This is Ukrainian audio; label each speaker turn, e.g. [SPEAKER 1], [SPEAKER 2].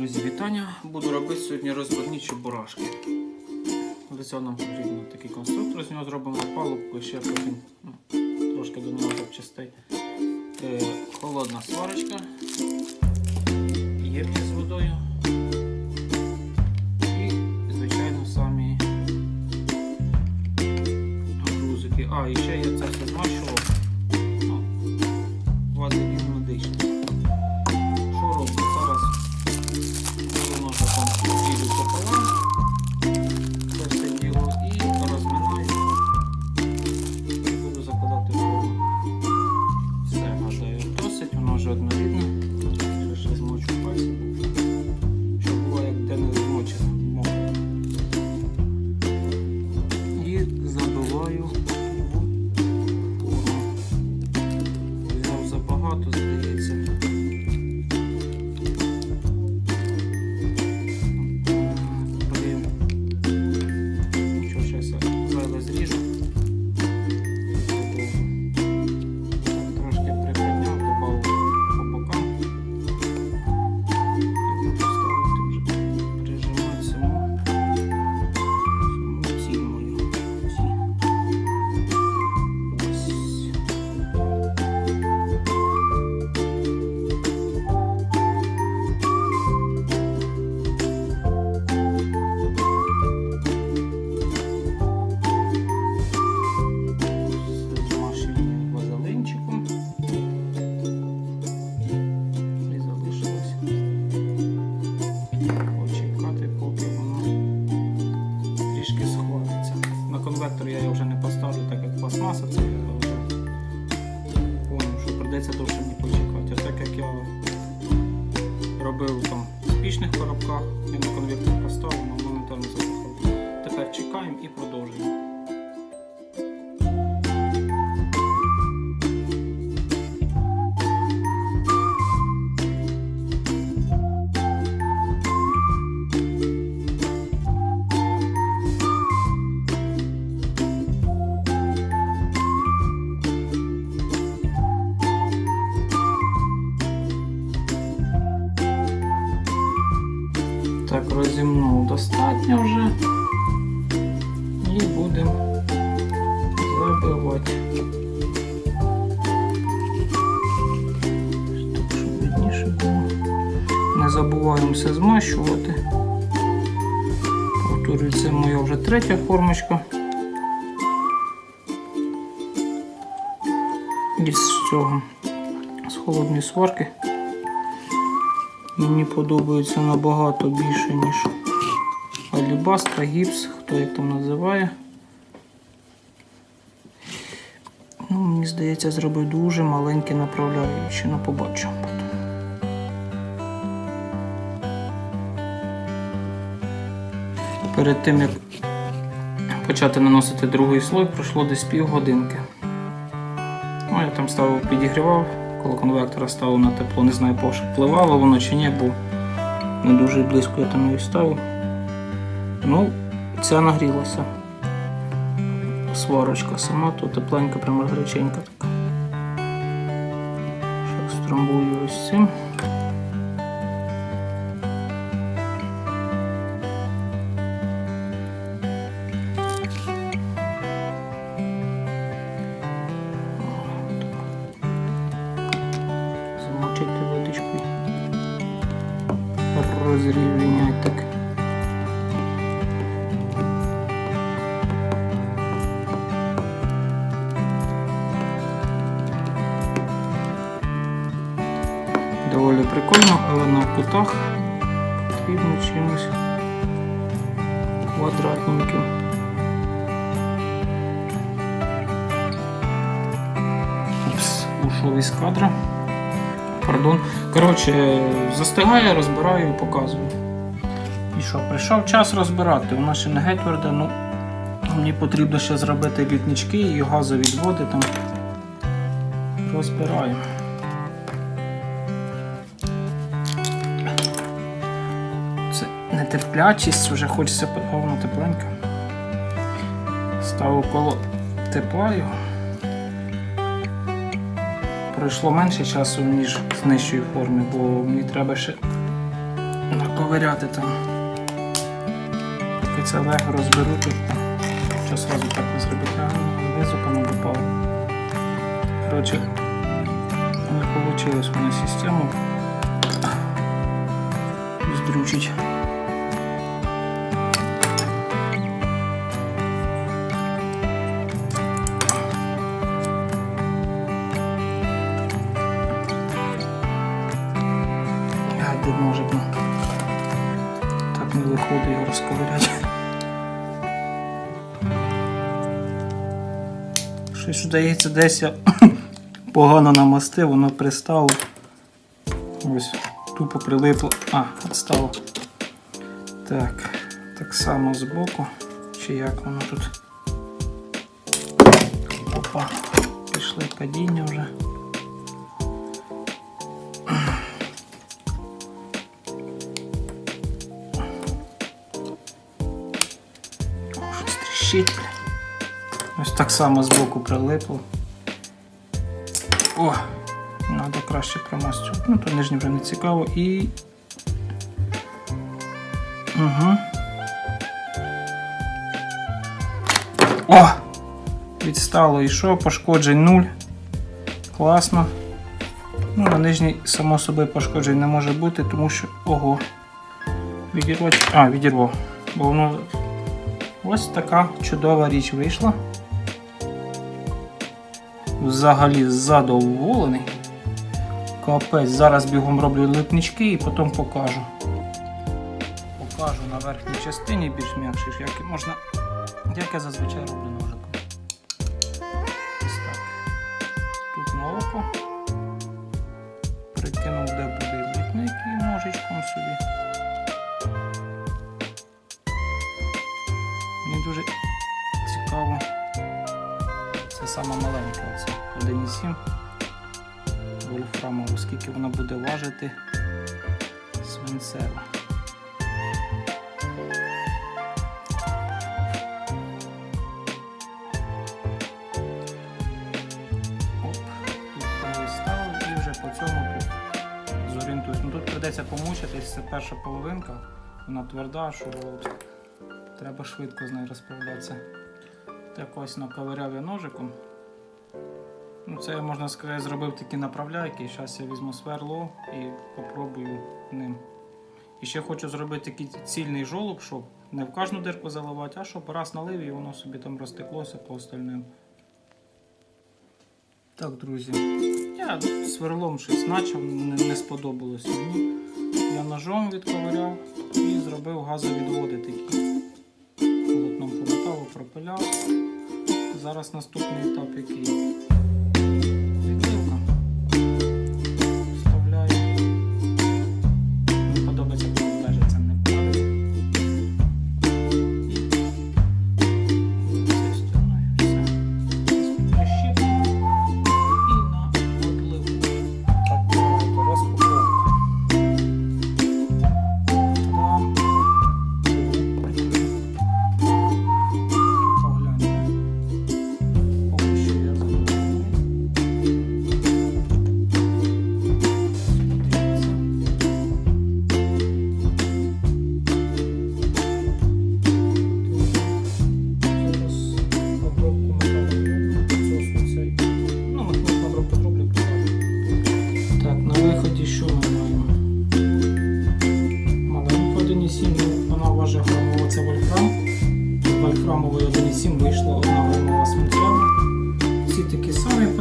[SPEAKER 1] Друзі, вітання! Буду робити сьогодні розборні чебурашки. Для цього нам потрібен такий конструктор, з нього зробимо палубку, ще потім ну, трошки до нього запчастей. Е, холодна сварочка, ємність з водою і, звичайно, самі грузики. А, і ще я це все змащував. Було. Не забуваємо все змащувати. Повторюю, це моя вже третя формочка. Із цього, з холодної сварки. Мені подобається набагато більше, ніж алібастра, гіпс, хто як там називає. Ну, мені здається, зробив дуже маленькі направляючі, ну побачимо потім. Перед тим як почати наносити другий слой, пройшло десь півгодинки. Ну, я там ставив, підігрівав, коло конвектора ставив на тепло, не знаю, впливало воно чи ні, бо не дуже близько я там її ставив. Ну, ця нагрілася. Сварочка сама, то тепленька, прямо гаряченька така. Що стромбую ось цим. Замочити водичкою. Розрівняти Доволі прикольно, але на кутах потрібно чимось квадратненьким. Упс, ушов із кадра. Пардон. Коротше, застигає, розбираю і показую. І що, прийшов час розбирати. Воно ще не геть тверде, ну мені потрібно ще зробити літнички і газові відводи там. Розбираємо. Це нетерплячість, вже хочеться повно тепленько. Ставив коло тепла його. пройшло менше часу, ніж з нижчої форми, бо мені треба ще наковиряти там. Поки це лего розберу тут. Що сразу так не зробити? А, Внизу воно попало. Коротше, не вийшло мене систему здрючить. Щось здається, десь я погано намастив, воно пристало. Ось, тупо прилипло. А, відстало. Так, так само збоку. Чи як воно тут? Опа, пішли падіння вже. Щось тріщить. Ось так само збоку прилипло. О, треба краще промастювати. Ну, то нижнє вже не цікаво і. Угу. О! Відстало і що? Пошкоджень нуль. Класно. Ну, на нижній, само собою, пошкоджень не може бути, тому що. Ого. Відірвати. А, відірвав. Бо воно. Ось така чудова річ вийшла. Взагалі задоволений. Капець, зараз бігом роблю липнички і потім покажу. Покажу на верхній частині більш м'якше, як можна. Як я зазвичай роблю ножиком. Ось так. Тут на око. Прикинув, де буде липник і ножичком собі. Мені дуже. Це маленька, оце 1,7 вольфрамову, скільки вона буде важити свинцева. Оп, тут переставив і вже по цьому тут. Ну тут прийдеться помучитись, це перша половинка, вона тверда, що треба швидко з нею розправлятися. Так ось наковиряв я ножиком. Ну, це можна сказати, зробив такі направляйки. Зараз я візьму сверло і попробую ним. І ще хочу зробити такий цільний жолоб, щоб не в кожну дирку заливати, а щоб раз налив і воно собі там розтеклося по остальним. Так, друзі, я сверлом щось почав, не, не сподобалося мені. Я ножом відковиряв і зробив газовідводи такі. Полотном по металу пропиляв. Зараз наступний етап який. храмової 1,7 вийшла одна грамова сміття. Всі такі самі.